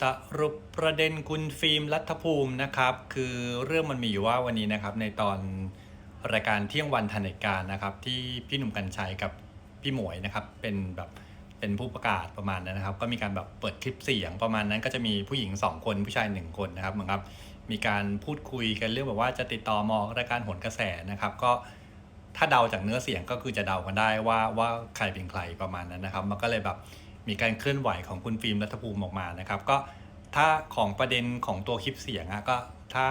สรุปประเด็นคุณฟิล์มรัฐภูมินะครับ คือเรื่องมันมีอยู่ว่าวันนี้นะครับในตอนรายการเที่ยงวันทันเหตุการณ์นะครับ ที่พี่หนุ่มกัญชัยกับพี่หมวยนะครับ เป็นแบบเป็นผู้ประกาศประมาณนั้นนะครับ ก็มีการแบบเปิดคลิปเสียงประมาณนั้น ก็จะมีผู้หญิง 2 คนผู้ชาย 1 คนนะครับเหมือนกับมีการพูดคุยกันเรื่องแบบว่าจะติดต่อมอรายการหนกระแสนะครับ ก็ถ้าเดาจากเนื้อเสียงก็คือจะเดากันได้ว่าว่าใครเป็นใครประมาณนั้นนะครับ มันก็เลยแบบ มีการเคลื่อนไหวของคุณฟิล์มรัฐภูมิออกมานะครับ ก็ถ้าของประเด็นของตัวคลิปเสียงอะก็ถ้า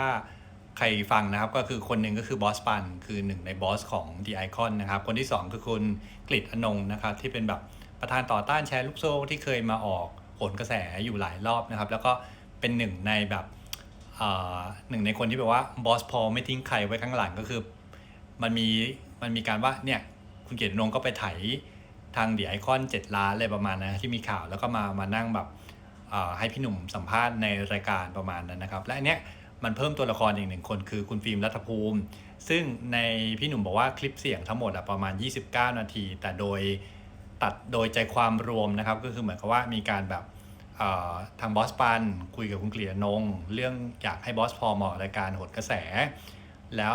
ใครฟังนะครับก็คือคนหนึ่งก็คือบอสปันคือหนึ่งในบอสของ The Icon นะครับ คนที่ 2 คือคุณกฤษอนงนะครับที่เป็นแบบประธานต่อต้านแชร์ลูกโซ่ที่เคยมาออกโหนกระแสอยู่หลายรอบนะครับ แล้วก็เป็นหนึ่งในแบบอ่อหนึ่งในคนที่แบบว่าบอสพอไม่ทิ้งใครไว้ข้างหลังก็คือ มันมีมันมีการว่าเนี่ยคุณเกียรตินงก็ไปไถ ทางเดียไอคอน7ล้านอะไรประมาณนั้นที่มีข่าวแล้วก็มามานั่งแบบให้พี่หนุ่มสัมภาษณ์ในรายการประมาณนั้นนะครับ และอันเนี้ยมันเพิ่มตัวละครอีกหนึ่งคนคือคุณฟิล์มรัฐภูมิ ซึ่งในพี่หนุ่มบอกว่าคลิปเสียงทั้งหมดอะประมาณ 29 นาที แต่โดยตัดโดยใจความรวมนะครับ ก็คือเหมือนกับว่ามีการแบบทางบอสปันคุยกับคุณเกลียนง เรื่องอยากให้บอสพอเหมาะรายการหดกระแส แล้ว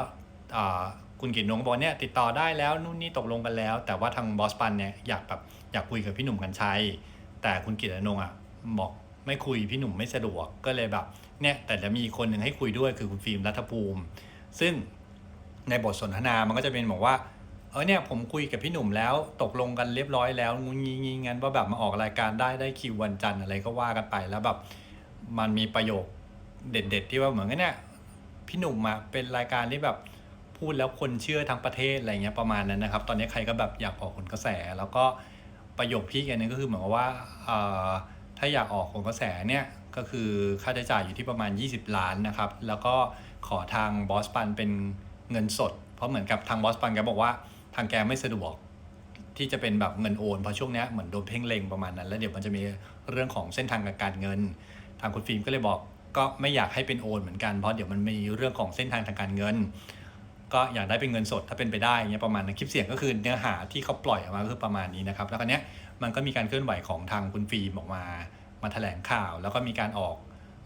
คุณกิตนงบอกเนี่ยติดต่อได้แล้วนู่นนี่ตกลงกันแล้ว แต่ว่าทางบอสปันเนี่ยอยากแบบอยากคุยกับพี่หนุ่มกัญชัยแต่คุณกิตนงอะบอกไม่คุยพี่หนุ่มไม่สะดวกก็เลยแบบเนี่ยแต่จะมีคนหนึ่งให้คุยด้วยคือคุณฟิล์มรัฐภูมิ ซึ่งในบทสนทนามันก็จะเป็นบอกว่าเออเนี่ยผมคุยกับพี่หนุ่มแล้วตกลงกันเรียบร้อยแล้วงูงี้งี้งั้นว่าแบบมาออกรายการได้ได้คิววันจันทร์อะไรก็ว่ากันไปแล้วแบบมันมีประโยคเด็ด ๆ ที่ว่าเหมือนกันเนี่ยพี่หนุ่มอะเป็นรายการที่แบบ พูดแล้วคนเชื่อทั้งประเทศอะไรเงี้ยประมาณนั้นนะครับ ตอนนี้ใครก็แบบอยากออกผลกระแส แล้วก็ประโยคพี่แกนึงก็คือเหมือนกับว่าถ้าอยากออกผลกระแสเนี่ยก็คือค่าใช้จ่ายอยู่ที่ประมาณ 20 ล้านนะครับ แล้วก็ขอทางบอสปันเป็นเงินสด เพราะเหมือนกับทางบอสปันแกบอกว่าทางแกไม่สะดวกที่จะเป็นแบบเงินโอนเพราะช่วงเนี้ยเหมือนโดนเพ่งเลงประมาณนั้น แล้วเดี๋ยวมันจะมีเรื่องของเส้นทางการเงิน ทางคุณฟิล์มก็เลยบอกก็ไม่อยากให้เป็นโอนเหมือนกันเพราะเดี๋ยวมันมีเรื่องของเส้นทางทางการเงิน ก็อยากได้เป็นเงินสดถ้าเป็นไปได้เงี้ยประมาณนั้นคลิปเสียงก็คือเนื้อหาที่เขาปล่อยออกมาก็คือประมาณนี้นะครับแล้วคราวเนี้ยมันก็มีการเคลื่อนไหวของทางคุณฟิล์มออกมา มาแถลงข่าว แล้วก็มีการออก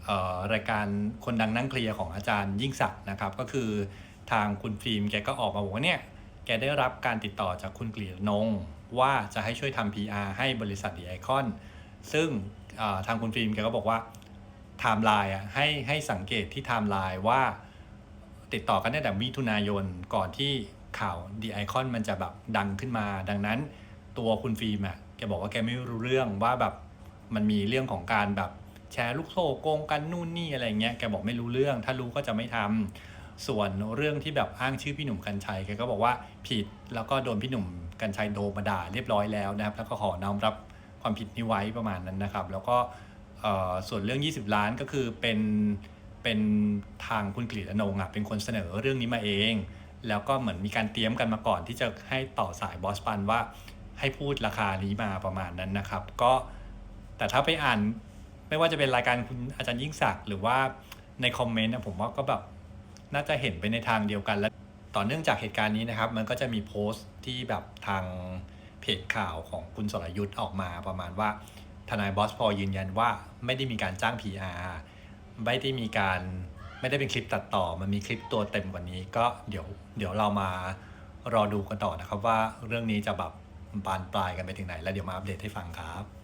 ออรายการคนดังนั่งเคลียร์ของอาจารย์ยิ่งศักดิ์นะครับ ก็คือทางคุณฟิล์มแกก็ออกมาบอกว่าเนี่ยแกได้รับการติดต่อจากคุณกฤษนงว่าจะให้ช่วยทำ PR ให้บริษัทดีไอคอนซึ่งทางคุณฟิล์มแกก็บอกว่าไทม์ไลน์อะให้ให้สังเกตที่ไทม์ไลน์ว่า ติดต่อกันตั้งแต่มิถุนายนก่อนที่ข่าวดีไอคอนมันจะแบบดังขึ้นมา ดังนั้นตัวคุณฟิล์มอะแกบอกว่าแกไม่รู้เรื่องว่าแบบมันมีเรื่องของการแบบแชร์ลูกโซ่โกงกันนู่นนี่อะไรเงี้ยแกบอกไม่รู้เรื่อง ถ้ารู้ก็จะไม่ทำส่วนเรื่องที่แบบอ้างชื่อพี่หนุ่มกัญชัยแกก็บอกว่าผิดแล้วก็โดนพี่หนุ่มกัญชัยโดนมาด่าเรียบร้อยแล้วนะครับ แล้วก็ขอน้อมรับความผิดนี้ไว้ประมาณนั้นนะครับ แล้วก็เออส่วนเรื่อง 20 ล้านก็คือเป็น เป็นทางคุณกฤษอนงค์อะเป็นคนเสนอเรื่องนี้มาเอง แล้วก็เหมือนมีการเตรียมกันมาก่อนที่จะให้ต่อสายบอสปันว่าให้พูดราคานี้มาประมาณนั้นนะครับ ก็แต่ถ้าไปอ่านไม่ว่าจะเป็นรายการคุณอาจารย์ยิ่งศักดิ์หรือว่าในคอมเมนต์นะผมว่าก็แบบน่าจะเห็นไปในทางเดียวกันและต่อเนื่องจากเหตุการณ์นี้นะครับ มันก็จะมีโพสต์ที่แบบทางเพจข่าวของคุณสรยุทธ์ออกมาประมาณว่าทนายบอสพอยืนยันว่าไม่ได้มีการจ้าง PR ไม่ได้มีการไม่ได้เป็นคลิปตัดต่อ มันมีคลิปตัวเต็มกว่านี้ ก็เดี๋ยวเดี๋ยวเรามารอดูกันต่อนะครับว่าเรื่องนี้จะแบบบานปลายกันไปถึงไหน แล้วเดี๋ยวมาอัปเดตให้ฟังครับ